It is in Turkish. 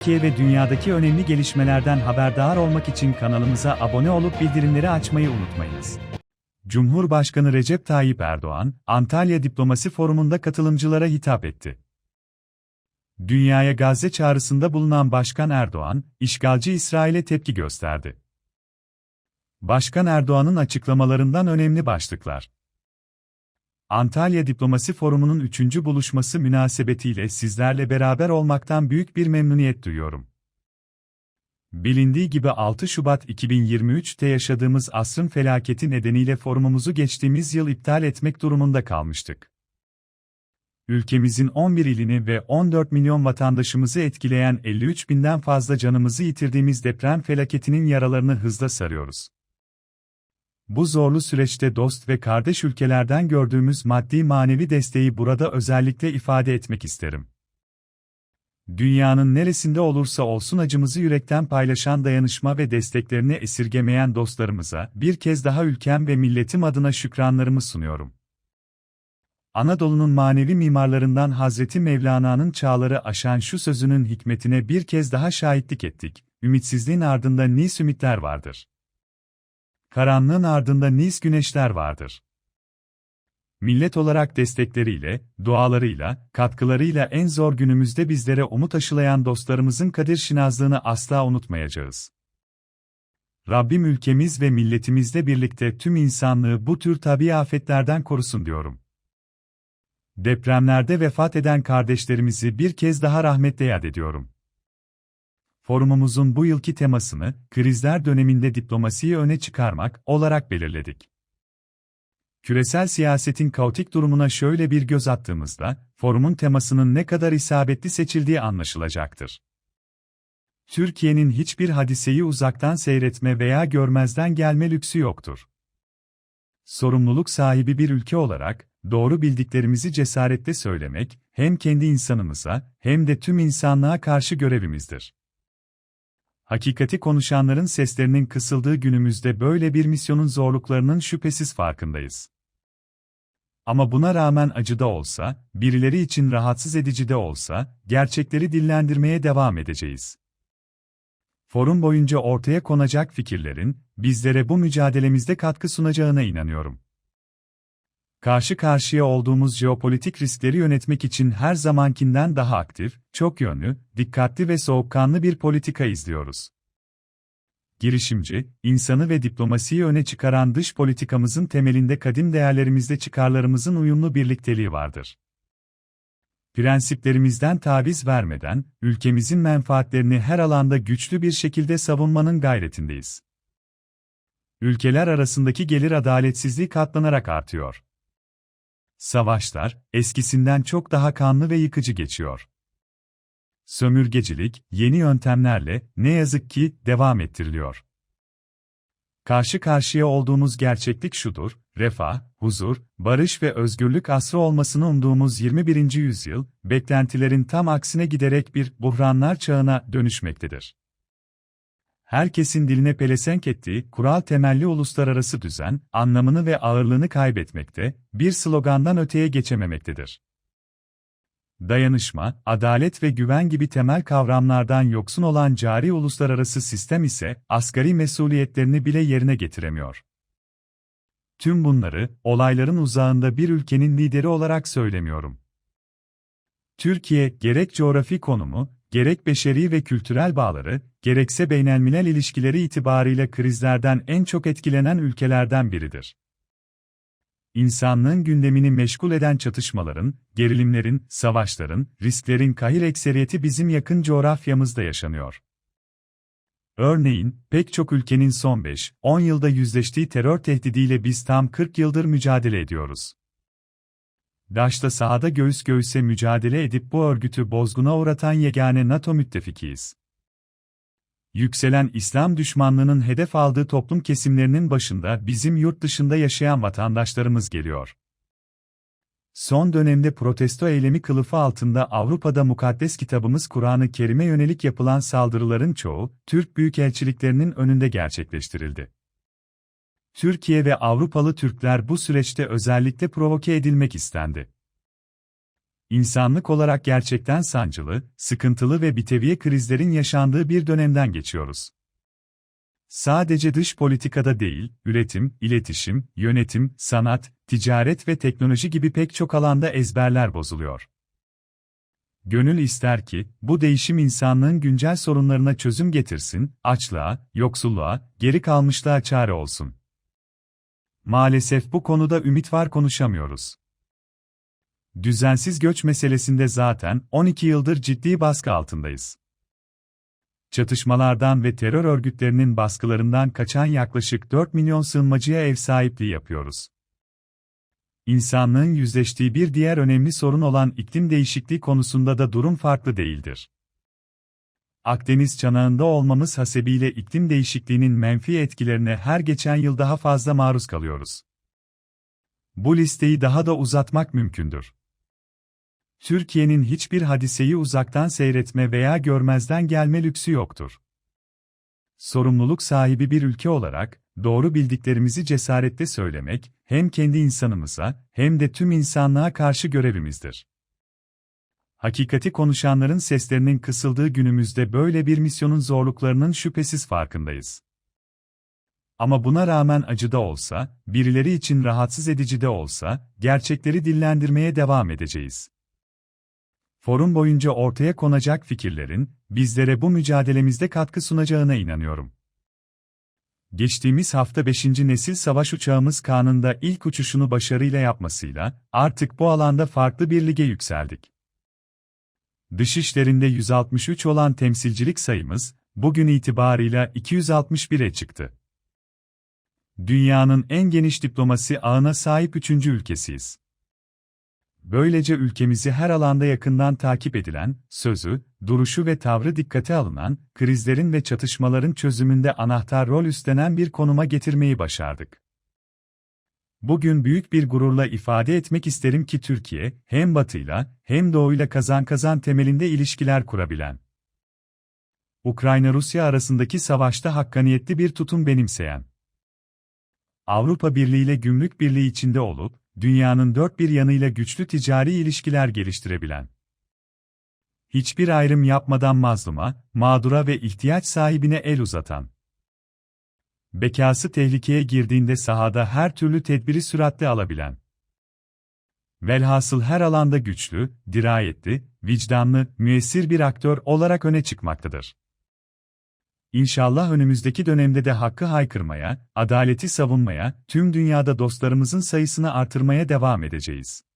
Türkiye ve dünyadaki önemli gelişmelerden haberdar olmak için kanalımıza abone olup bildirimleri açmayı unutmayınız. Cumhurbaşkanı Recep Tayyip Erdoğan, Antalya Diplomasi Forumu'nda katılımcılara hitap etti. Dünyaya Gazze çağrısında bulunan Başkan Erdoğan, işgalci İsrail'e tepki gösterdi. Başkan Erdoğan'ın açıklamalarından önemli başlıklar. Antalya Diplomasi Forumu'nun 3. buluşması münasebetiyle sizlerle beraber olmaktan büyük bir memnuniyet duyuyorum. Bilindiği gibi 6 Şubat 2023'te yaşadığımız asrın felaketi nedeniyle forumumuzu geçtiğimiz yıl iptal etmek durumunda kalmıştık. Ülkemizin 11 ilini ve 14 milyon vatandaşımızı etkileyen 53 binden fazla canımızı yitirdiğimiz deprem felaketinin yaralarını hızla sarıyoruz. Bu zorlu süreçte dost ve kardeş ülkelerden gördüğümüz maddi manevi desteği burada özellikle ifade etmek isterim. Dünyanın neresinde olursa olsun acımızı yürekten paylaşan dayanışma ve desteklerini esirgemeyen dostlarımıza bir kez daha ülkem ve milletim adına şükranlarımı sunuyorum. Anadolu'nun manevi mimarlarından Hazreti Mevlana'nın çağları aşan şu sözünün hikmetine bir kez daha şahitlik ettik. Ümitsizliğin ardında nis ümitler vardır. Karanlığın ardında nis güneşler vardır. Millet olarak destekleriyle, dualarıyla, katkılarıyla en zor günümüzde bizlere umut aşılayan dostlarımızın kadir şinazlığını asla unutmayacağız. Rabbim ülkemiz ve milletimizle birlikte tüm insanlığı bu tür tabi afetlerden korusun diyorum. Depremlerde vefat eden kardeşlerimizi bir kez daha rahmetle yad ediyorum. Forumumuzun bu yılki temasını, krizler döneminde diplomasiyi öne çıkarmak olarak belirledik. Küresel siyasetin kaotik durumuna şöyle bir göz attığımızda, forumun temasının ne kadar isabetli seçildiği anlaşılacaktır. Türkiye'nin hiçbir hadiseyi uzaktan seyretme veya görmezden gelme lüksü yoktur. Sorumluluk sahibi bir ülke olarak, doğru bildiklerimizi cesaretle söylemek, hem kendi insanımıza, hem de tüm insanlığa karşı görevimizdir. Hakikati konuşanların seslerinin kısıldığı günümüzde böyle bir misyonun zorluklarının şüphesiz farkındayız. Ama buna rağmen acı da olsa, birileri için rahatsız edici de olsa, gerçekleri dillendirmeye devam edeceğiz. Forum boyunca ortaya konacak fikirlerin, bizlere bu mücadelemizde katkı sunacağına inanıyorum. Karşı karşıya olduğumuz jeopolitik riskleri yönetmek için her zamankinden daha aktif, çok yönlü, dikkatli ve soğukkanlı bir politika izliyoruz. Girişimci, insanı ve diplomasiyi öne çıkaran dış politikamızın temelinde kadim değerlerimizle çıkarlarımızın uyumlu birlikteliği vardır. Prensiplerimizden taviz vermeden, ülkemizin menfaatlerini her alanda güçlü bir şekilde savunmanın gayretindeyiz. Ülkeler arasındaki gelir adaletsizliği katlanarak artıyor. Savaşlar, eskisinden çok daha kanlı ve yıkıcı geçiyor. Sömürgecilik, yeni yöntemlerle, ne yazık ki, devam ettiriliyor. Karşı karşıya olduğumuz gerçeklik şudur, refah, huzur, barış ve özgürlük asrı olmasını umduğumuz 21. yüzyıl, beklentilerin tam aksine giderek bir buhranlar çağına dönüşmektedir herkesin diline pelesenk ettiği kural temelli uluslararası düzen, anlamını ve ağırlığını kaybetmekte, bir slogandan öteye geçememektedir. Dayanışma, adalet ve güven gibi temel kavramlardan yoksun olan cari uluslararası sistem ise asgari mesuliyetlerini bile yerine getiremiyor. Tüm bunları, olayların uzağında bir ülkenin lideri olarak söylemiyorum. Türkiye, gerek coğrafi konumu, gerek beşeri ve kültürel bağları, gerekse beynelmilel ilişkileri itibarıyla krizlerden en çok etkilenen ülkelerden biridir. İnsanlığın gündemini meşgul eden çatışmaların, gerilimlerin, savaşların, risklerin kahir ekseriyeti bizim yakın coğrafyamızda yaşanıyor. Örneğin, pek çok ülkenin son 5-10 yılda yüzleştiği terör tehdidiyle biz tam 40 yıldır mücadele ediyoruz. Daş'ta sahada göğüs göğüse mücadele edip bu örgütü bozguna uğratan yegane NATO müttefikiyiz. Yükselen İslam düşmanlığının hedef aldığı toplum kesimlerinin başında bizim yurt dışında yaşayan vatandaşlarımız geliyor. Son dönemde protesto eylemi kılıfı altında Avrupa'da mukaddes kitabımız Kur'an-ı Kerim'e yönelik yapılan saldırıların çoğu, Türk büyükelçiliklerinin önünde gerçekleştirildi. Türkiye ve Avrupalı Türkler bu süreçte özellikle provoke edilmek istendi. İnsanlık olarak gerçekten sancılı, sıkıntılı ve biteviye krizlerin yaşandığı bir dönemden geçiyoruz. Sadece dış politikada değil, üretim, iletişim, yönetim, sanat, ticaret ve teknoloji gibi pek çok alanda ezberler bozuluyor. Gönül ister ki, bu değişim insanlığın güncel sorunlarına çözüm getirsin, açlığa, yoksulluğa, geri kalmışlığa çare olsun. Maalesef bu konuda ümit var konuşamıyoruz. Düzensiz göç meselesinde zaten 12 yıldır ciddi baskı altındayız. Çatışmalardan ve terör örgütlerinin baskılarından kaçan yaklaşık 4 milyon sığınmacıya ev sahipliği yapıyoruz. İnsanlığın yüzleştiği bir diğer önemli sorun olan iklim değişikliği konusunda da durum farklı değildir. Akdeniz çanağında olmamız hasebiyle iklim değişikliğinin menfi etkilerine her geçen yıl daha fazla maruz kalıyoruz. Bu listeyi daha da uzatmak mümkündür. Türkiye'nin hiçbir hadiseyi uzaktan seyretme veya görmezden gelme lüksü yoktur. Sorumluluk sahibi bir ülke olarak, doğru bildiklerimizi cesaretle söylemek, hem kendi insanımıza, hem de tüm insanlığa karşı görevimizdir. Hakikati konuşanların seslerinin kısıldığı günümüzde böyle bir misyonun zorluklarının şüphesiz farkındayız. Ama buna rağmen acı da olsa, birileri için rahatsız edici de olsa, gerçekleri dillendirmeye devam edeceğiz. Forum boyunca ortaya konacak fikirlerin, bizlere bu mücadelemizde katkı sunacağına inanıyorum. Geçtiğimiz hafta 5. nesil savaş uçağımız Kaan'ın ilk uçuşunu başarıyla yapmasıyla, artık bu alanda farklı bir lige yükseldik. Dışişlerinde 163 olan temsilcilik sayımız, bugün itibarıyla 261'e çıktı. Dünyanın en geniş diplomasi ağına sahip üçüncü ülkesiyiz. Böylece ülkemizi her alanda yakından takip edilen, sözü, duruşu ve tavrı dikkate alınan, krizlerin ve çatışmaların çözümünde anahtar rol üstlenen bir konuma getirmeyi başardık. Bugün büyük bir gururla ifade etmek isterim ki Türkiye, hem Batı'yla hem Doğu'yla kazan kazan temelinde ilişkiler kurabilen, Ukrayna-Rusya arasındaki savaşta hakkaniyetli bir tutum benimseyen, Avrupa Birliği ile gümrük birliği içinde olup, dünyanın dört bir yanıyla güçlü ticari ilişkiler geliştirebilen, hiçbir ayrım yapmadan mazluma, mağdura ve ihtiyaç sahibine el uzatan, bekası tehlikeye girdiğinde sahada her türlü tedbiri süratle alabilen, velhasıl her alanda güçlü, dirayetli, vicdanlı, müessir bir aktör olarak öne çıkmaktadır. İnşallah önümüzdeki dönemde de hakkı haykırmaya, adaleti savunmaya, tüm dünyada dostlarımızın sayısını artırmaya devam edeceğiz.